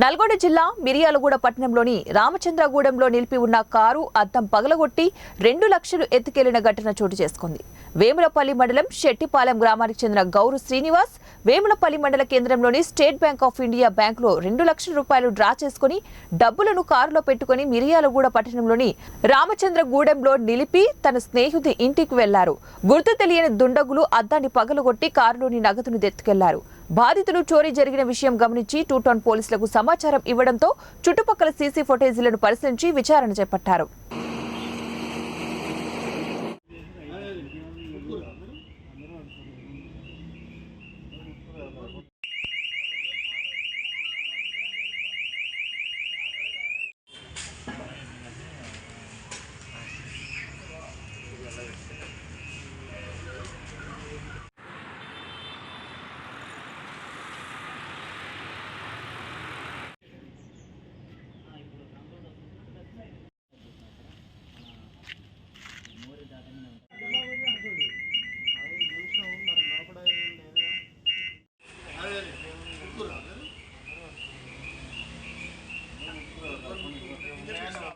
నల్గొండ జిల్లా మిరియాలగూడ పట్టణంలోని రామచంద్రగూడెంలో నిలిపి ఉన్న కారు అద్దం పగలగొట్టి రెండు లక్షలు ఎత్తుకెళ్ళిన ఘటన చోటు చేసుకుంది. వేములపల్లి మండలం శెట్టిపాలెం గ్రామానికి చెందిన గౌరు శ్రీనివాస్ వేములపల్లి మండల కేంద్రంలోని స్టేట్ బ్యాంక్ ఆఫ్ ఇండియా బ్యాంకులో రెండు లక్షల రూపాయలు డ్రా చేసుకుని డబ్బులను కారులో పెట్టుకుని మిరియాలగూడ పట్టణంలోని రామచంద్రగూడెంలో నిలిపి తన స్నేహితుడి ఇంటికి వెళ్ళారు. గుర్తు తెలియని దుండగులు అద్దాన్ని పగలగొట్టి కారులోని నగదును దెత్తుకెళ్ళారు. బాధితులు చోరీ జరిగిన విషయం గమనించి టూ టౌన్ పోలీసులకు సమాచారం ఇవ్వడంతో చుట్టుపక్కల సీసీ ఫుటేజీలను పరిశీలించి విచారణ చేపట్టారు. Grazie.